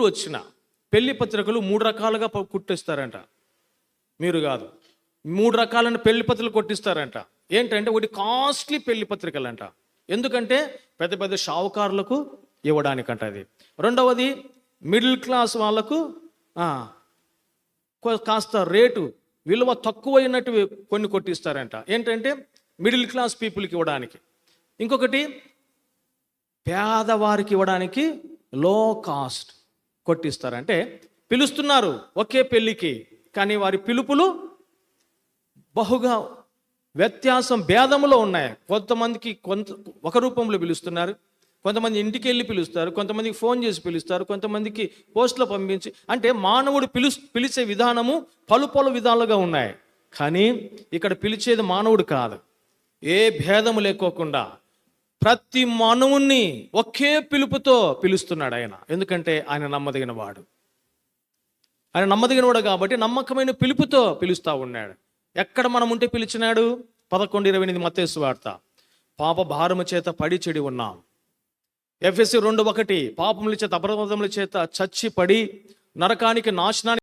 వచ్చిన పెళ్ళి పత్రికలు మూడు రకాలుగా కుట్టిస్తారంట. మీరు కాదు. మూడు రకాలైన పెళ్ళి పత్రికలు కొట్టిస్తారంట. ఏంటంటే ఒకటి కాస్ట్లీ పెళ్ళి పత్రికలు అంట ఎందుకంటే పెద్ద పెద్ద షావుకారులకు ఇవ్వడానికంట అది. రెండవది మిడిల్ క్లాస్ వాళ్ళకు కాస్త రేటు విలువ తక్కువైనట్టు కొన్ని కొట్టిస్తారంట. ఏంటంటే మిడిల్ క్లాస్ పీపుల్కి ఇవ్వడానికి. ఇంకొకటి పేదవారికి ఇవ్వడానికి లో కాస్ట్ కొట్టిస్తారంటే పిలుస్తున్నారు ఒకే పెళ్ళికి కానీ వారి పిలుపులు బహుగా వ్యత్యాసం భేదములో ఉన్నాయి. కొంతమందికి కొంత ఒక రూపంలో పిలుస్తున్నారు కొంతమంది ఇంటికి వెళ్ళి పిలుస్తారు కొంతమందికి ఫోన్ చేసి పిలుస్తారు కొంతమందికి పోస్ట్లో పంపించి అంటే మానవుడు పిలు పిలిచే విధానము పలు పలు విధాలుగా ఉన్నాయి. కానీ ఇక్కడ పిలిచేది మానవుడు కాదు. ఏ భేదము లేకోకుండా ప్రతి మనవుని ఒకే పిలుపుతో పిలుస్తున్నాడు ఆయన. ఎందుకంటే ఆయన నమ్మదగిన వాడు. ఆయన నమ్మదగినవాడు కాబట్టి నమ్మకమైన పిలుపుతో పిలుస్తా ఉన్నాడు. ఎక్కడ మనం ఉంటే పిలిచినాడు? పదకొండు ఇరవై ఎనిమిది మత్తేసు వార్త. పాప భారము చేత పడి చెడి ఉన్నాం. ఎఫ్ఎస్సి రెండు ఒకటి. పాపముల చేత అపరాధముల చేత చచ్చి పడి నరకానికి నాశనానికి